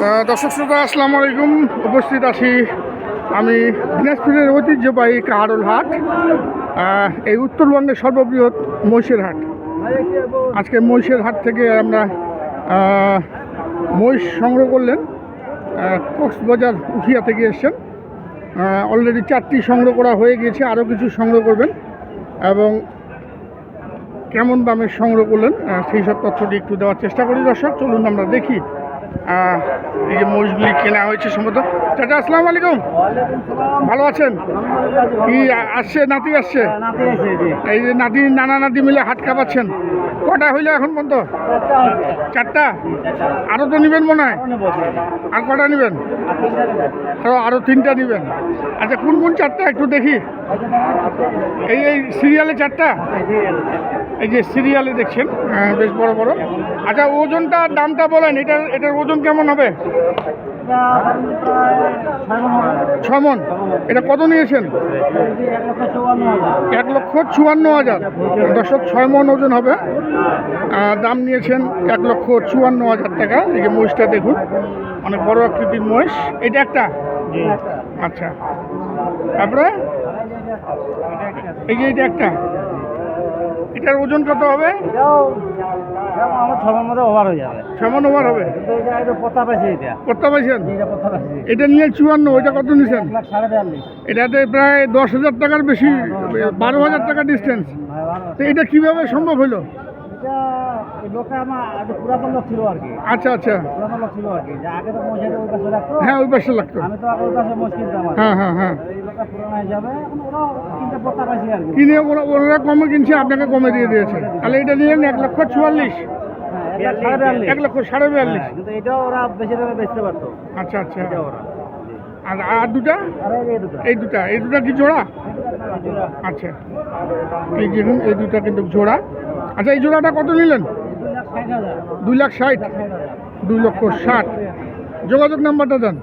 দর্শক শ্রোতা, আসসালামু আলাইকুম। উপস্থিত আছি আমি দিনাজপুরের ঐতিহ্যবাহী কাহারুল হাট এই উত্তরবঙ্গের সর্ববৃহৎ মহিষের হাট। আজকে মহিষের হাট থেকে আমরা মহিষ সংগ্রহ করলেন কক্সবাজার উঠিয়া থেকে এসছেন। অলরেডি চারটি সংগ্রহ করা হয়ে গিয়েছে, আরও কিছু সংগ্রহ করবেন এবং কেমন দামে সংগ্রহ করলেন সেই সব তথ্যটি একটু দেওয়ার চেষ্টা করি। দর্শক, চলুন আমরা দেখি। এই যে মহিষগুলি কেনা হয়েছে সম্ভবত। চাচা আসসালামু আলাইকুম। ভালো আছেন? কি আসছে নাতি আসছে? এই যে নাতি নানা নাতি মিলে হাট কাঁপাচ্ছেন। কটা হইল এখন পর্যন্ত? চারটা আরও তো নেবেন মনে হয়? আর কটা নেবেন? আরও আরও তিনটা নেবেন। আচ্ছা কোন কোন চারটা একটু দেখি? এই এই সিরিয়ালে চারটা? এই যে সিরিয়ালে দেখছেন? হ্যাঁ, বেশ বড় বড়। আচ্ছা ওজনটা দামটা বলেন এটার এটার ওজন কেমন হবে? ছমন এটা কত নিয়েছেন? এক লক্ষ চুয়ান্ন হাজার। দশক ছয় মন ওজন হবে। দাম নিয়েছেন এক লক্ষ চুয়ান্ন হাজার টাকা। এই যে মহিষটা দেখুন অনেক বড় আকৃতির মহিষ। এটা একটা? আচ্ছা। তারপরে? এই যে এটা একটা? এটার ওজন কত হবে? আমার এটা নিয়ে চুয়ান্ন, ওইটা কত বিয়াল্লিশ এটাতে প্রায় দশ হাজার টাকার বেশি, বারো হাজার টাকা ডিস্টেন্স তো এটা কীভাবে সম্ভব হলো? এটা লোকটা আমার পুরাতন লোক ছিল আর কি। আচ্ছা আচ্ছা। পুরাতন লোক ছিল আর কি যে আগে তো পৌঁছাইতে ওই পাশে রাখতো হ্যাঁ ওই পাশে লাগতো। আমি তো আগে ওই পাশে মোষ কিনতাম হ্যাঁ হ্যাঁ হ্যাঁ। এই লোকটা পুরানো হিসাবে এখন ওরা কিনতে পতা পাইছে আর কি। কিনে ওরা ওরা কমে কিনছে আপনাকে কমে দিয়ে দিয়েছে। তাহলে এটা নিলেন এক লক্ষ চুয়াল্লিশ। এক লক্ষ সাড়ে বিয়াল্লিশ। কিন্তু এটাও ওরা বেশি দামে বেচতে পারতো। আচ্ছা আচ্ছা। এটা ওরা আর আর দুটা? আর এই দুটো। এই দুটা এই দুটা কি জোড়া? আচ্ছা। এই দেখুন এই দুটা কিন্তু জোড়া। আচ্ছা এই জোড়াটা কত নিলেন? দুই লাখ ষাট দুই লক্ষ ষাট। যোগাযোগ নাম্বারটা দেন।